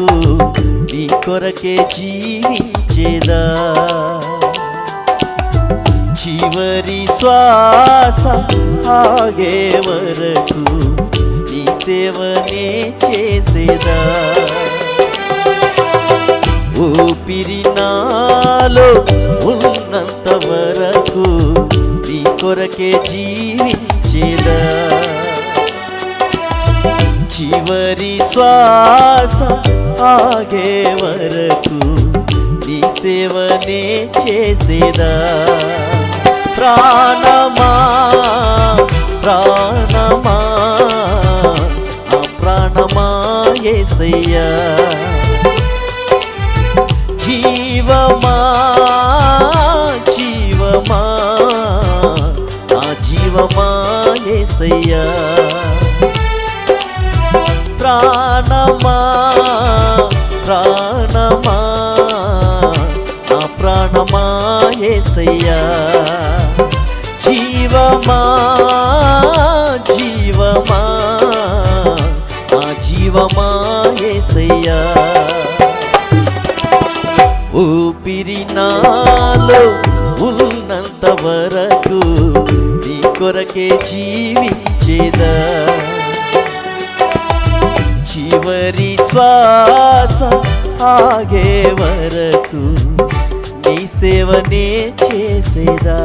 వరకు నీ కొరకే జీవించేదా? చివరి శ్వాస ఆగే వరకు నీ సేవనే చేసేదా? ఊపిరి నాలో ఉన్నంత వరకు నీ కొరకే జీవించేదా? చివరి శ్వాస ఆగే వరకు నీ సేవనే చేసేదా? ప్రాణమా? ప్రాణమా? ఆ ప్రాణమా ఏసయ్యా? జీవమా? జీవమా? ఆ జీవమా ఏసయ్యా? ప్రాణమా? ప్రాణమా? నా ప్రాణమా ఏసయ్యా? జీవమా? జీవమా? నా జీవమా ఏసయ్యా? ఊపిరి నాలో ఉన్నంత వరకు నీ కొరకే జీవించేదా? చివరి శ్వాస ఆగే వరకు నీ సేవనే చేసేదా?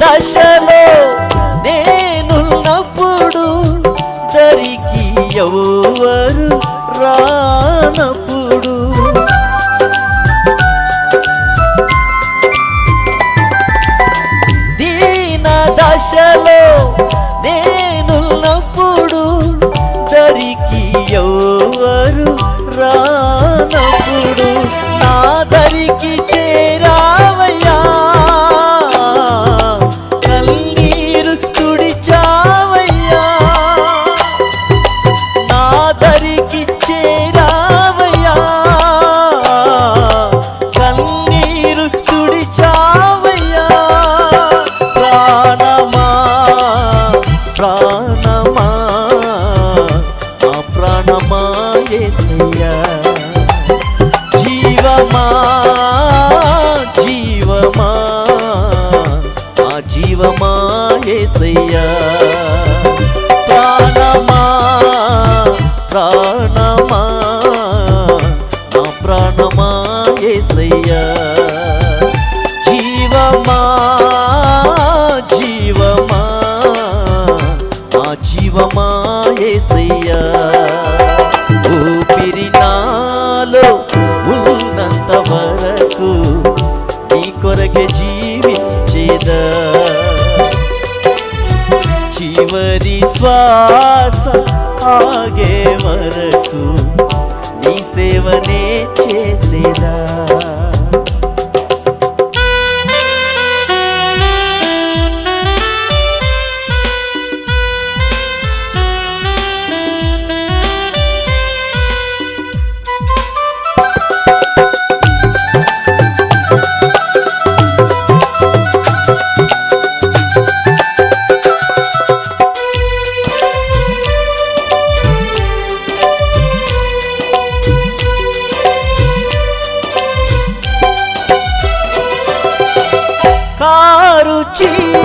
దశలో నేనున్నప్పుడు దరికి ఎవరు రా కొరకే జీవించేదా చివరి శ్వాస ఆగే వరకు నీ సేవనే చేసేదా 记。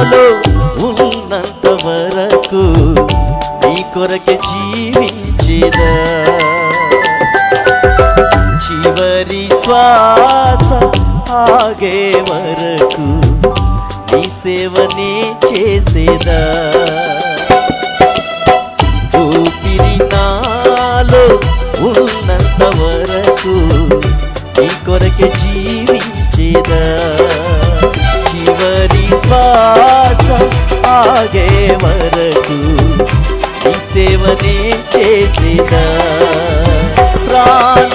నాలో ఉన్నంత వరకు నీ కొరకే జీవించేదా? చివరి శ్వాస ఆగే వరకు నీ సేవనే చేసేదా? ఊపిరి నాలో ఉన్నంత వరకు నీ కొరకే జీ సేవనే చేసిన ప్రాణ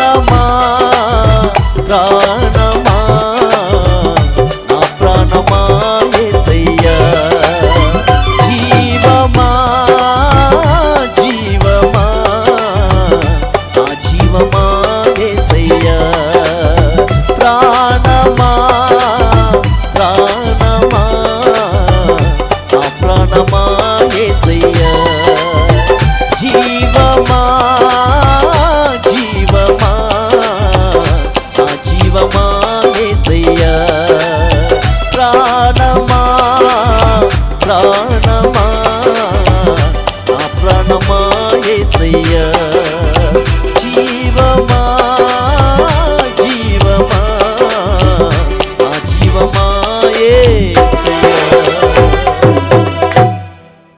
sleep.